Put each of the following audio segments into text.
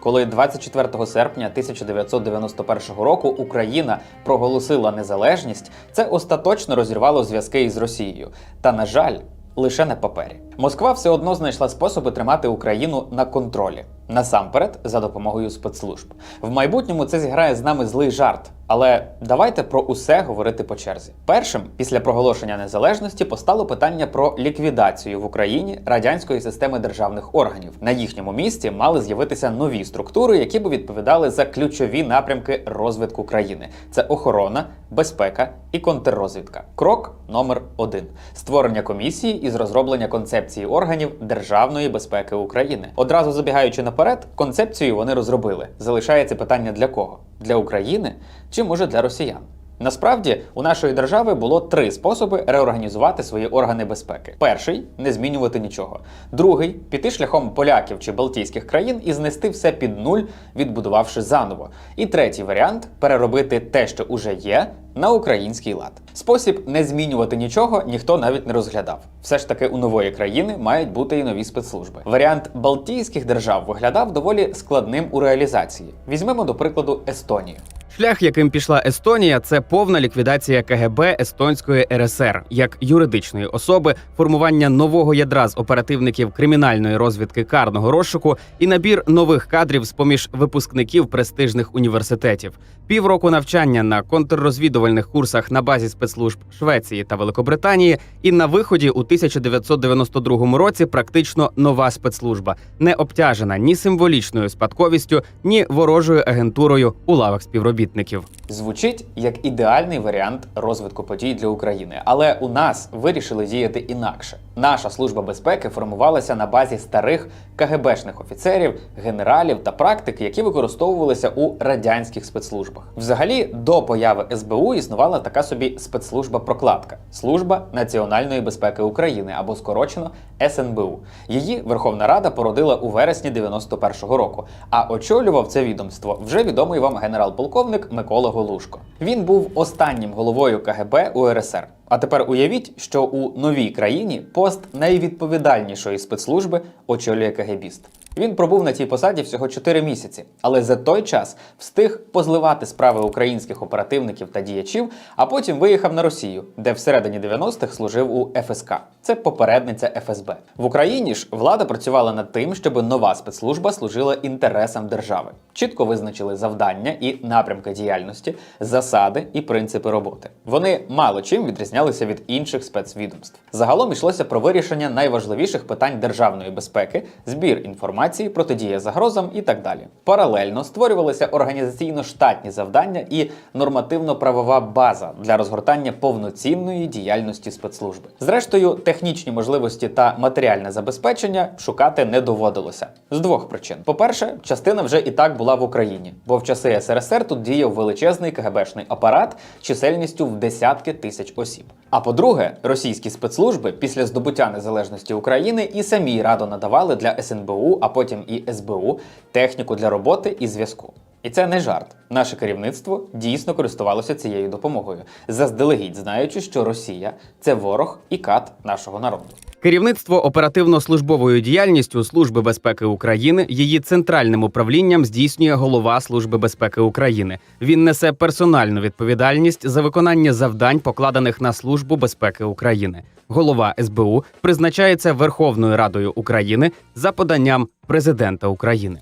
коли 24 серпня 1991 року Україна проголосила незалежність, це остаточно розірвало зв'язки із Росією. Та на жаль. Лише на папері. Москва все одно знайшла способи тримати Україну на контролі, насамперед за допомогою спецслужб. В майбутньому це зіграє з нами злий жарт. Але давайте про усе говорити по черзі. Першим, після проголошення незалежності, постало питання про ліквідацію в Україні радянської системи державних органів. На їхньому місці мали з'явитися нові структури, які б відповідали за ключові напрямки розвитку країни: це охорона, безпека і контррозвідка. Крок номер один: створення комісії із розроблення концепції органів державної безпеки України. Одразу забігаючи наперед, концепцію вони розробили. Залишається питання для кого? Для України чи може для росіян? Насправді у нашої держави було три способи реорганізувати свої органи безпеки: перший не змінювати нічого. Другий піти шляхом поляків чи балтійських країн і знести все під нуль, відбудувавши заново. І третій варіант переробити те, що уже є. На український лад спосіб не змінювати нічого ніхто навіть не розглядав. Все ж таки у нової країни мають бути і нові спецслужби. Варіант Балтійських держав виглядав доволі складним у реалізації. Візьмемо до прикладу Естонію. Шлях, яким пішла Естонія, це повна ліквідація КГБ Естонської РСР як юридичної особи, формування нового ядра з оперативників кримінальної розвідки карного розшуку і набір нових кадрів з поміж випускників престижних університетів. Півроку навчання на контррозвідувальних курсах на базі спецслужб Швеції та Великобританії, і на виході у 1992 році практично нова спецслужба, не обтяжена ні символічною спадковістю, ні ворожою агентурою у лавах співробітників співробітників. Звучить як ідеальний варіант розвитку подій для України, але у нас вирішили діяти інакше. Наша служба безпеки формувалася на базі старих КГБшних офіцерів, генералів та практик, які використовувалися у радянських спецслужбах. Взагалі, до появи СБУ існувала така собі спецслужба-прокладка служба національної безпеки України або скорочено СНБУ. Її Верховна Рада породила у вересні 91-го року. А очолював це відомство вже відомий вам генерал-полковник Микола Голушко. Він був останнім головою КГБ УРСР. А тепер уявіть, що у новій країні пост найвідповідальнішої спецслужби очолює КГБіст. Він пробув на цій посаді всього 4 місяці, але за той час встиг позливати справи українських оперативників та діячів, а потім виїхав на Росію, де всередині 90-х служив у ФСК. Це попередниця ФСБ. В Україні ж влада працювала над тим, щоб нова спецслужба служила інтересам держави. Чітко визначили завдання і напрямки діяльності, засади і принципи роботи. Вони мало чим відрізнялися від інших спецвідомств. Загалом йшлося про вирішення найважливіших питань державної безпеки, збір інформації, протидія загрозам і так далі. Паралельно створювалися організаційно-штатні завдання і нормативно-правова база для розгортання повноцінної діяльності спецслужби. Зрештою, технічні можливості та матеріальне забезпечення шукати не доводилося з двох причин: по-перше, частина вже і так була в Україні, бо в часи СРСР тут діяв величезний КГБшний апарат чисельністю в десятки тисяч осіб. А по-друге, російські спецслужби після здобуття незалежності України і самі радо надавали для СНБУ, потім і СБУ техніку для роботи і зв'язку. І це не жарт. Наше керівництво дійсно користувалося цією допомогою, заздалегідь знаючи, що Росія це ворог і кат нашого народу. Керівництво оперативно-службовою діяльністю Служби безпеки України її центральним управлінням здійснює голова Служби безпеки України. Він несе персональну відповідальність за виконання завдань, покладених на Службу безпеки України. Голова СБУ призначається Верховною Радою України за поданням президента України.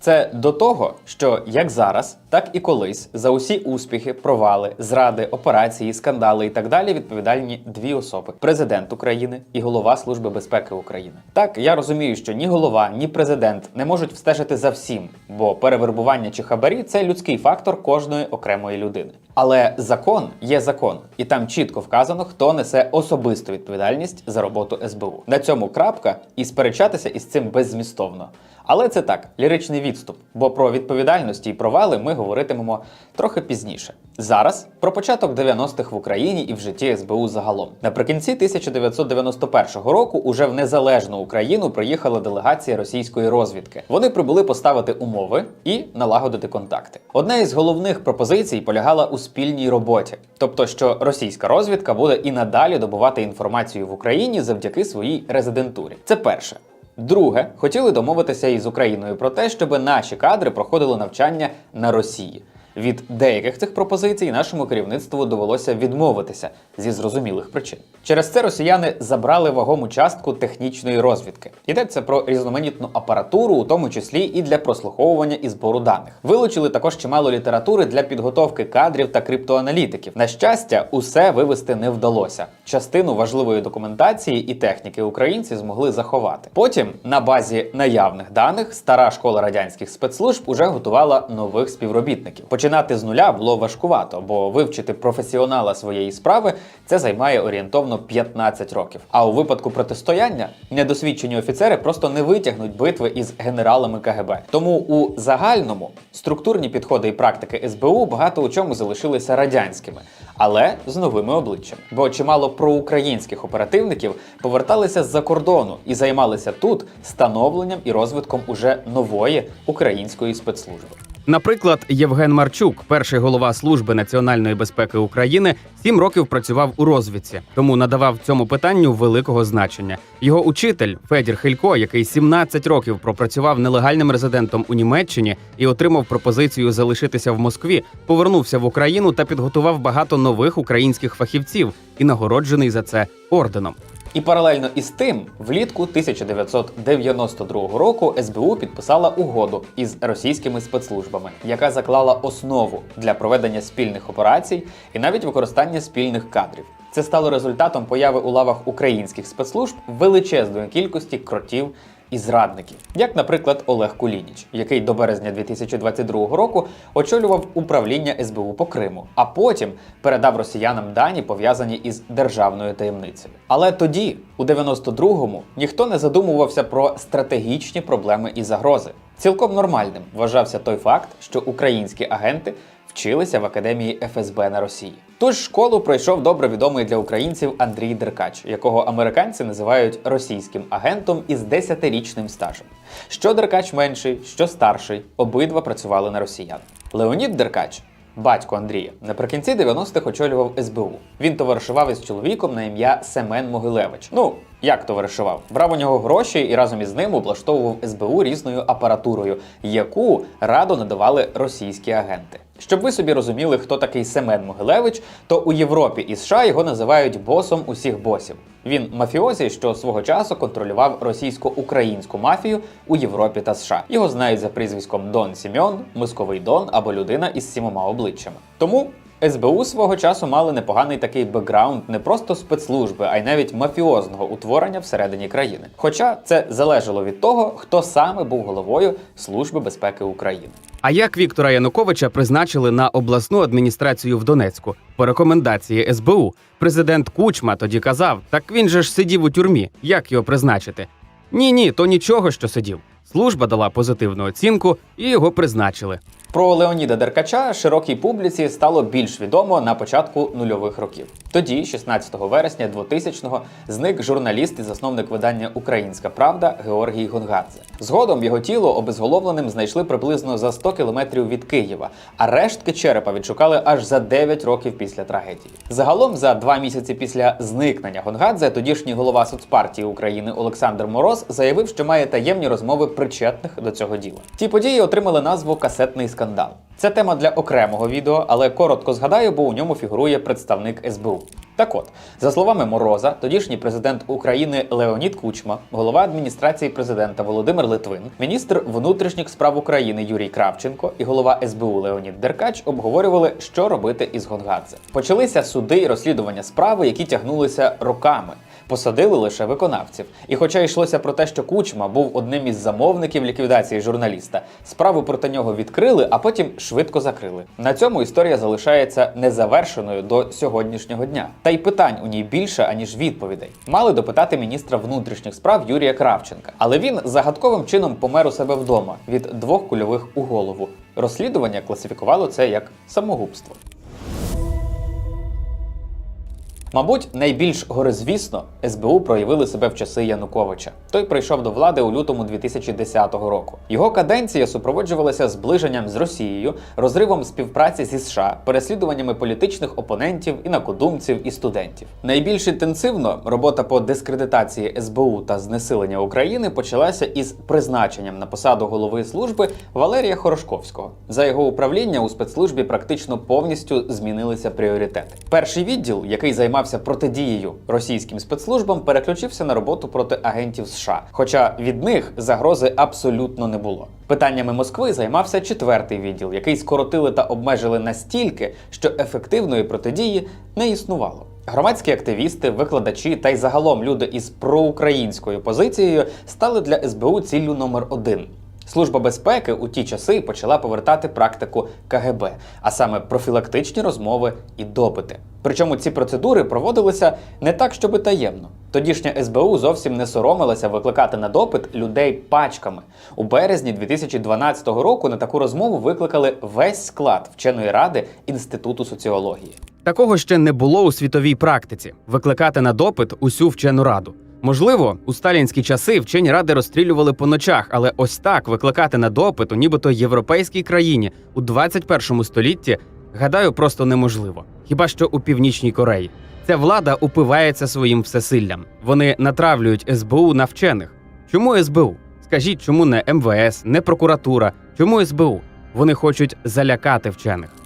Це до того, що як зараз, так і колись за усі успіхи, провали, зради, операції, скандали і так далі відповідальні дві особи: президент України і голова Служби безпеки України. Так я розумію, що ні голова, ні президент не можуть встежити за всім, бо перевербування чи хабарі це людський фактор кожної окремої людини. Але закон є закон, і там чітко вказано, хто несе особисту відповідальність за роботу СБУ. На цьому крапка і сперечатися із цим беззмістовно. Але це так, ліричний відступ, бо про відповідальності і провали ми говоритимемо трохи пізніше. Зараз про початок 90-х в Україні і в житті СБУ загалом. Наприкінці 1991 року уже в незалежну Україну приїхала делегація російської розвідки. Вони прибули поставити умови і налагодити контакти. Одна із головних пропозицій полягала у спільній роботі, тобто, що російська розвідка буде і надалі добувати інформацію в Україні завдяки своїй резидентурі. Це перше. Друге, хотіли домовитися із Україною про те, щоб наші кадри проходили навчання на Росії. Від деяких цих пропозицій нашому керівництву довелося відмовитися зі зрозумілих причин. Через це росіяни забрали вагому частку технічної розвідки. Йдеться про різноманітну апаратуру, у тому числі і для прослуховування і збору даних. Вилучили також чимало літератури для підготовки кадрів та криптоаналітиків. На щастя, усе вивести не вдалося. Частину важливої документації і техніки українці змогли заховати. Потім, на базі наявних даних, стара школа радянських спецслужб уже готувала нових співробітників. Починати з нуля було важкувато, бо вивчити професіонала своєї справи це займає орієнтовно 15 років. А у випадку протистояння недосвідчені офіцери просто не витягнуть битви із генералами КГБ. Тому у загальному структурні підходи і практики СБУ багато у чому залишилися радянськими, але з новими обличчями. Бо чимало проукраїнських оперативників поверталися з-за кордону і займалися тут становленням і розвитком уже нової української спецслужби. Наприклад, Євген Марчук, перший голова служби національної безпеки України, сім років працював у розвідці, тому надавав цьому питанню великого значення. Його учитель Федір Хилько, який 17 років пропрацював нелегальним резидентом у Німеччині і отримав пропозицію залишитися в Москві, повернувся в Україну та підготував багато нових українських фахівців і нагороджений за це орденом. І паралельно із тим, влітку 1992 року СБУ підписала угоду із російськими спецслужбами, яка заклала основу для проведення спільних операцій і навіть використання спільних кадрів. Це стало результатом появи у лавах українських спецслужб величезної кількості кротів і зрадників, як, наприклад, Олег Кулініч, який до березня 2022 року очолював управління СБУ по Криму, а потім передав росіянам дані, пов'язані із державною таємницею. Але тоді, у 92-му, ніхто не задумувався про стратегічні проблеми і загрози. Цілком нормальним вважався той факт, що українські агенти вчилися в академії ФСБ на Росії. Тож школу пройшов добре відомий для українців Андрій Деркач, якого американці називають російським агентом із 10-річним стажем. Що Деркач менший, що старший, обидва працювали на росіян. Леонід Деркач. Батько Андрія наприкінці 90-х очолював СБУ. Він товаришував із чоловіком на ім'я Семен Могилевич. Ну як товаришував? Брав у нього гроші і разом із ним облаштовував СБУ різною апаратурою, яку радо надавали російські агенти. Щоб ви собі розуміли, хто такий Семен Могилевич, то у Європі і США його називають босом усіх босів. Він мафіозі, що свого часу контролював російсько-українську мафію у Європі та США. Його знають за прізвиськом Дон Сімьон, Московий Дон або людина із сімома обличчями. Тому СБУ свого часу мали непоганий такий бекграунд не просто спецслужби, а й навіть мафіозного утворення всередині країни. Хоча це залежало від того, хто саме був головою Служби безпеки України. А як Віктора Януковича призначили на обласну адміністрацію в Донецьку по рекомендації СБУ? Президент Кучма тоді казав: так він же ж сидів у тюрмі. Як його призначити? Ні, ні, то нічого, що сидів. Служба дала позитивну оцінку і його призначили. Про Леоніда Деркача широкій публіці стало більш відомо на початку нульових років. Тоді, 16 вересня 2000-го, зник журналіст і засновник видання Українська Правда Георгій Гонгадзе. Згодом його тіло обезголовленим знайшли приблизно за 100 кілометрів від Києва, а рештки черепа відшукали аж за 9 років після трагедії. Загалом, за два місяці після зникнення Гонгадзе, тодішній голова соцпартії України Олександр Мороз заявив, що має таємні розмови причетних до цього діла. Ті події отримали назву касетний скандал. Це тема для окремого відео, але коротко згадаю, бо у ньому фігурує представник СБУ. Так от, за словами Мороза, тодішній президент України Леонід Кучма, голова адміністрації президента Володимир Литвин, міністр внутрішніх справ України Юрій Кравченко і голова СБУ Леонід Деркач обговорювали, що робити із Гонгадзе. Почалися суди і розслідування справи, які тягнулися роками. Посадили лише виконавців. І хоча йшлося про те, що Кучма був одним із замовників ліквідації журналіста, справу проти нього відкрили, а потім швидко закрили. На цьому історія залишається незавершеною до сьогоднішнього дня. Та й питань у ній більше, аніж відповідей. Мали допитати міністра внутрішніх справ Юрія Кравченка, але він загадковим чином помер у себе вдома від двох кульових у голову. Розслідування класифікувало це як самогубство. Мабуть, найбільш горизвісно СБУ проявили себе в часи Януковича. Той прийшов до влади у лютому 2010 року. Його каденція супроводжувалася зближенням з Росією, розривом співпраці зі США, переслідуваннями політичних опонентів, інакодумців і студентів. Найбільш інтенсивно робота по дискредитації СБУ та знесилення України почалася із призначенням на посаду голови служби Валерія Хорошковського. За його управління у спецслужбі практично повністю змінилися пріоритети. Перший відділ, який займався протидією російським спецслужбам, переключився на роботу проти агентів США. Хоча від них загрози абсолютно не було. Питаннями Москви займався четвертий відділ, який скоротили та обмежили настільки, що ефективної протидії не існувало. Громадські активісти, викладачі та й загалом люди із проукраїнською позицією стали для СБУ ціллю номер один. Служба безпеки у ті часи почала повертати практику КГБ, а саме профілактичні розмови і допити. Причому ці процедури проводилися не так, щоби таємно. Тодішня СБУ зовсім не соромилася викликати на допит людей пачками. У березні 2012 року на таку розмову викликали весь склад вченої ради Інституту соціології. Такого ще не було у світовій практиці викликати на допит усю вчену раду. Можливо, у сталінські часи вчені ради розстрілювали по ночах, але ось так викликати на допит у нібито європейській країні у 21 столітті, гадаю, просто неможливо. Хіба що у північній Кореї. Ця влада упивається своїм всесиллям. Вони натравлюють СБУ на вчених. Чому СБУ? Скажіть, чому не МВС, не прокуратура? Чому СБУ? Вони хочуть залякати вчених.